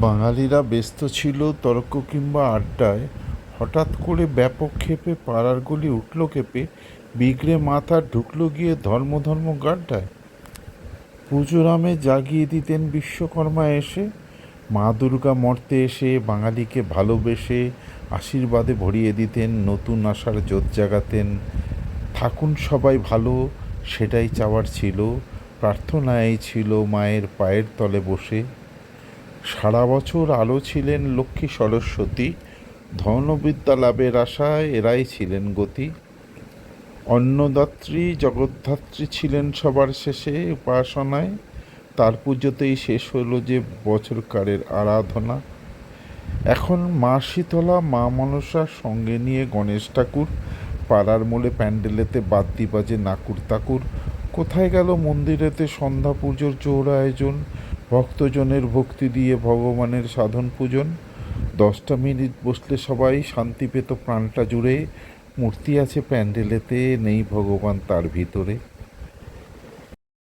বাঙালিরা ব্যস্ত ছিল তর্ক কিংবা আড্ডায়, হঠাৎ করে ব্যাপক ক্ষেপে পাড়ার গলি উঠল কেঁপে, বিগড়ে মাথা ঢুকলো গিয়ে ধর্ম ধর্ম গাড্ডায়। পুজোরামে জাগিয়ে দিতেন বিশ্বকর্মা এসে, মা দুর্গা মর্তে এসে বাঙালিকে ভালোবেসে আশীর্বাদে ভরিয়ে দিতেন, নতুন আশার জোত জাগাতেন। থাকুন সবাই ভালো, সেটাই চাওয়ার ছিল, প্রার্থনাই ছিল মায়ের পায়ের তলে বসে। সারা বছর আলো ছিলেন লক্ষ্মী সরস্বতী, ধনবিদ্যা লাভের আশায় এরাই ছিলেন গতি। অন্নদাত্রী, জগদ্ধাত্রী ছিলেন সবার শেষে উপাসনায়। তার পুজোতেই শেষ হলো যে বছরকারের আরাধনা। এখন মা শীতলা মা মনসা সঙ্গে নিয়ে গণেশ ঠাকুর। পাড়ার মোড়ে প্যান্ডেলেতে বাদ্যি বাজে নাকুর তাকুর। কোথায় গেল মন্দিরেতে সন্ধ্যা পুজোর জোর আয়োজন? ভক্তজনের ভক্তি দিয়ে ভগবানের সাধন পূজন। দশটা মিনিট বসলে সবাই শান্তি পেত প্রাণটা জুড়ে। মূর্তি আছে প্যান্ডেলেতে, নেই ভগবান তার ভিতরে।